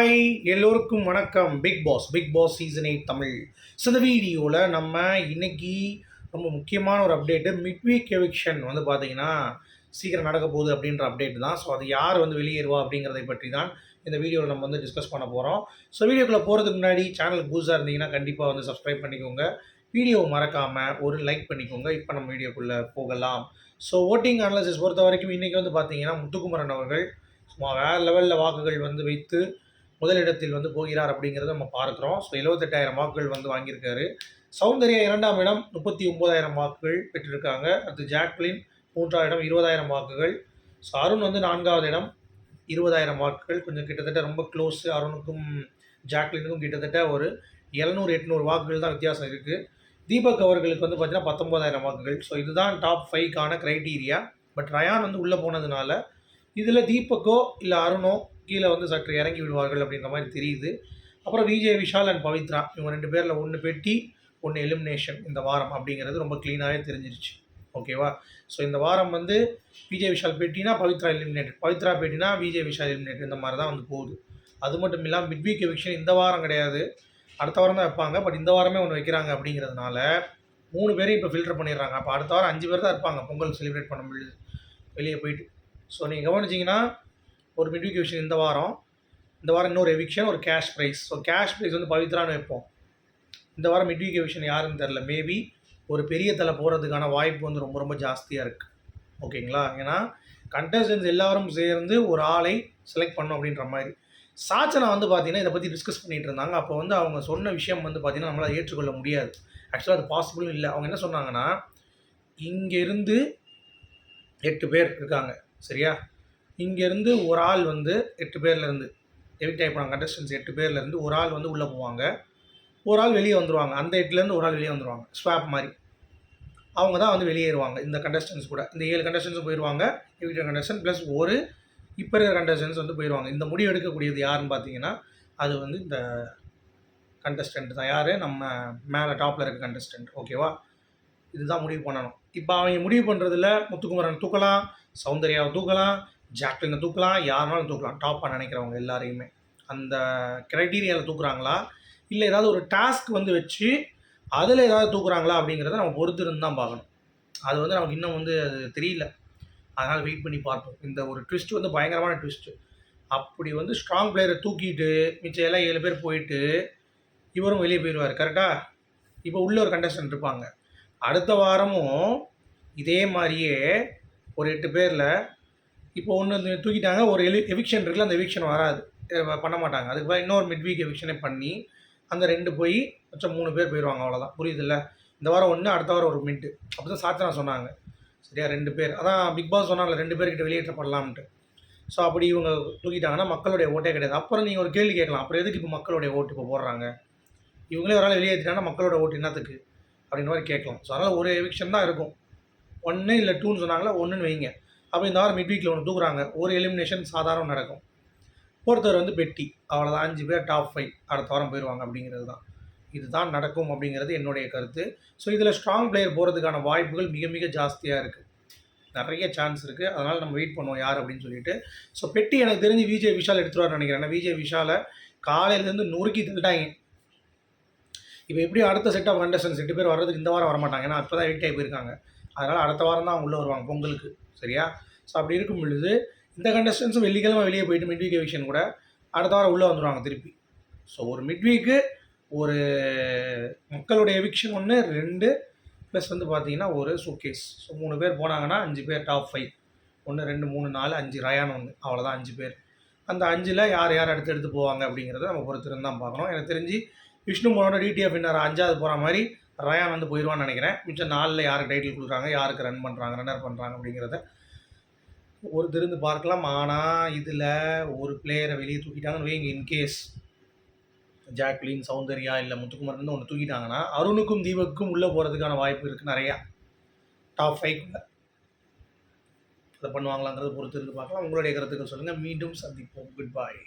Hi எல்லோருக்கும் வணக்கம். Bigg Boss Bigg Boss season eight Tamil. So இந்த வீடியோவில் நம்ம இன்னைக்கு ரொம்ப முக்கியமான ஒரு அப்டேட்டு மிட் வீக் எவிக்ஷன் வந்து பார்த்தீங்கன்னா சீக்கிரம் நடக்க போகுது அப்படின்ற அப்டேட் தான். ஸோ அது யார் வந்து வெளியேறுவா அப்படிங்கிறதை பற்றி தான் இந்த வீடியோவில் நம்ம வந்து டிஸ்கஸ் பண்ண போகிறோம் ஸோ வீடியோக்குள்ளே போகிறதுக்கு முன்னாடி சேனலுக்கு புதுசாக இருந்தீங்கன்னா கண்டிப்பாக வந்து சப்ஸ்கிரைப் பண்ணிக்கோங்க. வீடியோ மறக்காமல் ஒரு லைக் பண்ணிக்கோங்க. இப்போ நம்ம வீடியோக்குள்ளே போகலாம். ஸோ ஓட்டிங் அனாலிசிஸ் பொறுத்த வரைக்கும் இன்றைக்கி வந்து பார்த்தீங்கன்னா முத்துக்குமரன் அவர்கள் சும்மா வேறு லெவலில் வாக்குகள் வந்து வைத்து முதலிடத்தில் வந்து போகிறார் அப்படிங்கிறத நம்ம பார்க்குறோம். ஸோ எழுபத்தெட்டாயிரம் வாக்குகள் வந்து வாங்கியிருக்காரு. சௌந்தர்யா இரண்டாம் இடம் முப்பத்தி ஒம்போதாயிரம் வாக்குகள் பெற்றிருக்காங்க. அடுத்து ஜாக்லின் மூன்றாம் இடம் இருபதாயிரம் வாக்குகள். ஸோ அருண் வந்து நான்காவது இடம் இருபதாயிரம் வாக்குகள். கொஞ்சம் கிட்டத்தட்ட ரொம்ப க்ளோஸு அருணுக்கும் ஜாக்லினுக்கும் கிட்டத்தட்ட ஒரு எழுநூறு எட்நூறு வாக்குகள் தான் வித்தியாசம் இருக்குது தீபக் அவர்களுக்கு வந்து பார்த்தீங்கன்னா பத்தொம்போதாயிரம் வாக்குகள். ஸோ இதுதான் டாப் ஃபைவ்க்கான க்ரைட்டீரியா பட் ரயான் வந்து உள்ளே போனதுனால இதில் தீபக்கோ இல்லை அருணோ கீழே வந்து சற்று இறங்கி விடுவார்கள் அப்படின்ற மாதிரி தெரியுது. அப்புறம் விஜய் விஷால் அண்ட் பவித்ரா இவங்க ரெண்டு பேரில் ஒன்று பெட்டி ஒன்று எலிமினேஷன் இந்த வாரம் அப்படிங்கிறது ரொம்ப க்ளீனாகவே தெரிஞ்சிருச்சு. ஓகேவா ஸோ இந்த வாரம் வந்து விஜய் விஷால் பேட்டினா பவித்ரா எலிமினேட்டட் பவித்ரா பேட்டினா விஜய் விஷால் எலிமினேட்டட் இந்த மாதிரி தான் வந்து போகுது. அது மட்டும் இல்லாமல் மிட் வீக் எவிக்ஷன் இந்த வாரம் கிடையாது. அடுத்த வாரம் தான் வைப்பாங்க. பட் இந்த வாரமே ஒன்று வைக்கிறாங்க அப்படிங்கிறதுனால மூணு பேரையும் இப்போ ஃபில்டர் பண்ணிடுறாங்க. அப்போ அடுத்த வாரம் அஞ்சு பேர் தான் இருப்பாங்க. பொங்கல் செலிப்ரேட் பண்ண முடியுது வெளியே போயிட்டு. ஸோ நீங்கள் கவனிச்சிங்கன்னா ஒரு மிட் இந்த வாரம். இந்த வாரம் இன்னொரு எவிக்ஷன் ஒரு cash prize so cash prize வந்து பவித்ரான்னு வைப்போம். இந்த வாரம் மிட் வீக் யாருன்னு தெரில மேபி ஒரு பெரிய தலை போகிறதுக்கான வாய்ப்பு வந்து ரொம்ப ரொம்ப ஜாஸ்தியாக இருக்குது ஓகேங்களா ஏன்னா கண்டஸ்டன்ஸ் எல்லாரும் சேர்ந்து ஒரு ஆளை செலக்ட் பண்ணோம் அப்படின்ற மாதிரி. சாச்சனா வந்து பார்த்தீங்கன்னா இதை பற்றி டிஸ்கஸ் பண்ணிகிட்டு இருந்தாங்க. அப்போ வந்து அவங்க சொன்ன விஷயம் வந்து பார்த்தீங்கன்னா நம்மளால் ஏற்றுக்கொள்ள முடியாது. ஆக்சுவலாக அது பாசிபிளும் இல்லை. அவங்க என்ன சொன்னாங்கன்னா இங்கேருந்து எட்டு பேர் இருக்காங்க. சரியா? இங்கேருந்து ஒரு ஆள் வந்து எட்டு பேர்லேருந்து எவிக்ட் ஆகிப்பாங்க கண்டஸ்டன்ஸ் எட்டு பேர்லேருந்து ஒரு ஆள் வந்து உள்ளே போவாங்க. ஒரு ஆள் வெளியே வந்துடுவாங்க அந்த எட்டுலேருந்து ஒரு ஆள் வெளியே வந்துடுவாங்க ஸ்வாப் மாதிரி. அவங்க தான் வந்து வெளியேறுவாங்க. இந்த கண்டஸ்டன்ஸ் கூட. இந்த ஏழு கண்டஸ்டன்ஸும் போயிடுவாங்க எவிக்ட் கண்டஸ்டன் ப்ளஸ் ஒரு இப்போ இருக்கிற கண்டஸ்டன்ஸ் வந்து போயிடுவாங்க இந்த முடிவு எடுக்கக்கூடியது யாருன்னு பார்த்தீங்கன்னா அது வந்து இந்த கண்டஸ்டன்ட் தான். யார்? நம்ம மேலே டாப்பில் இருக்க கண்டஸ்டன்ட் ஓகேவா இதுதான் முடிவு பண்ணணும். இப்போ அவங்க முடிவு பண்ணுறதுல முத்துக்குமரன் தூக்கலாம் சௌந்தர்யாவை தூக்கலாம் ஜாக்லினை தூக்கலாம் யாருனாலும் தூக்கலாம். டாப்பாக நினைக்கிறவங்க எல்லாரையுமே. அந்த க்ரைட்டீரியாவில் தூக்குறாங்களா? இல்லை ஏதாவது ஒரு டாஸ்க் வந்து வச்சு அதில் ஏதாவது தூக்குறாங்களா அப்படிங்கிறத நம்ம பொறுத்திருந்து தான் பார்க்கணும். அது வந்து நமக்கு இன்னும் வந்து அது தெரியல. அதனால் வெயிட் பண்ணி பார்ப்போம். இந்த ஒரு ட்விஸ்ட் வந்து பயங்கரமான ட்விஸ்ட்டு அப்படி வந்து ஸ்ட்ராங் பிளேயரை தூக்கிட்டு மிச்சம் எல்லாம் ஏழு பேர் போயிட்டு இவரும் வெளியே போயிடுவார். கரெக்டாக இப்போ உள்ள ஒரு கண்டஸ்டன்ட் இருப்பாங்க. அடுத்த வாரமும் இதே மாதிரியே ஒரு எட்டு பேரில் இப்போ ஒன்று தூக்கிட்டாங்க ஒரு எலி எவிக்ஷன் இருக்குல்ல அந்த எவிக்ஷன் வராது. பண்ண மாட்டாங்க. அதுக்கு இன்னொரு மிட் வீக் எவிக்ஷனே பண்ணி அந்த ரெண்டு போய் மிச்சம் மூணு பேர் போயிடுவாங்க அவ்வளோதான் புரியுதுல்ல? இந்த வாரம் ஒன்று அடுத்த வாரம் ஒரு மிட்டு அப்படி தான் சாத்தனா சொன்னாங்க. சரியா ரெண்டு பேர். அதான் பிக் பாஸ் சொன்னாங்கல்ல ரெண்டு பேர்கிட்ட வெளியேற்றப்படலாம்ட்டு ஸோ அப்படி இவங்க தூக்கிட்டாங்கன்னா மக்களுடைய ஓட்டே கிடையாது. அப்புறம் நீங்கள் ஒரு கேள்வி கேட்கலாம். அப்புறம் எதுக்கு இப்போ மக்களுடைய ஓட்டு இப்போ போடுறாங்க? இவங்களே ஒரு நாள் வெளியேற்றிட்டாங்கன்னா மக்களோட ஓட்டு என்னத்துக்கு? அப்படின்ற மாதிரி கேட்கலாம். ஸோ அதனால் ஒரு எவிக்ஷன் தான் இருக்கும். ஒன்று இல்லை டூன்னு சொன்னாங்களா ஒன்றுன்னு வைங்க. அப்போ இந்த வாரம் மிட் வீக்கில் ஒன்று தூக்குறாங்க. ஒரு எலிமினேஷன் சாதாரணம் நடக்கும். ஒருத்தர் வந்து பெட்டி. அவ்வளோதான் அஞ்சு பேர் டாப் ஃபைவ் அடுத்த வாரம் போயிடுவாங்க அப்படிங்கிறது தான். இதுதான் நடக்கும் அப்படிங்கிறது என்னுடைய கருத்து. ஸோ இதில் ஸ்ட்ராங் பிளேயர் போகிறதுக்கான வாய்ப்புகள் மிக மிக ஜாஸ்தியாக இருக்குது நிறைய சான்ஸ் இருக்குது அதனால் நம்ம வெயிட் பண்ணுவோம் யார் அப்படின்னு சொல்லிட்டு. ஸோ பெட்டி எனக்கு தெரிஞ்சு விஜய் விஷால் எடுத்துருவார் நினைக்கிறேன். ஏன்னா விஜய் விஷாலை காலையிலேருந்து நொறுக்கி தள்ளிட்டாங்க இப்போ எப்படி அடுத்த செட் ஆஃப் கண்டஸ்டன்ஸ் எட்டு பேர் வர்றதுக்கு இந்த வாரம் வரமாட்டாங்க. ஏன்னா அப்போ தான் எயிட் ஆகி போயிருக்காங்க. அதனால் அடுத்த வாரம் தான் அவங்க உள்ளே வருவாங்க பொங்கலுக்கு. சரியா? ஸோ அப்படி இருக்கும் பொழுது இந்த கண்டஸ்டன்ஸும் வெள்ளிக்கிழமை வெளியே போயிட்டு மிட் வீக் எவிக்ஷன் கூட அடுத்த வாரம் உள்ளே வந்துடுவாங்க திருப்பி. ஸோ ஒரு மிட் வீக்கு ஒரு மக்களுடைய எவிக்ஷன் ஒன்று ரெண்டு ப்ளஸ் வந்து பார்த்தீங்கன்னா ஒரு சூக்கேஸ் ஸோ மூணு பேர் போனாங்கன்னா அஞ்சு பேர் டாப் ஃபைவ் ஒன்று ரெண்டு மூணு நாலு அஞ்சு ரயான் ஒன்று அவ்வளோதான் அஞ்சு பேர். அந்த அஞ்சில் யார் யார் அடுத்து எடுத்து போவாங்க அப்படிங்கிறத நம்ம பொறுத்திருந்து தான் பார்க்கணும். எனக்கு தெரிஞ்சு விஷ்ணு மோனோட டிடிஎஃப் இன்னார் அஞ்சாவது போகிற மாதிரி ரயான் வந்து போயிடுவான்னு நினைக்கிறேன். மிச்சம் நாலில் யாருக்கு டைட்டில் கொடுக்குறாங்க யாருக்கு ரன் பண்ணுறாங்க ரன்னர் பண்ணுறாங்க அப்படிங்கிறத ஒரு திருந்து பார்க்கலாம். ஆனால் இதில் ஒரு பிளேயரை வெளியே தூக்கிட்டாங்கன்னு வைங்க இன்கேஸ் ஜாக்லின் சௌந்தர்யா இல்லை முத்துக்குமரன் ஒன்று தூக்கிட்டாங்கன்னா அருணுக்கும் தீபக்கும் உள்ளே போகிறதுக்கான வாய்ப்பு இருக்குது நிறையா. டாப் ஃபைவ்க்குள்ள அதை பண்ணுவாங்களாங்கிறத பொறுத்து இருந்து பார்க்கலாம். உங்களுடைய கருத்துக்கள் சொல்லுங்கள் மீண்டும் சந்திப்போம். குட் பாய்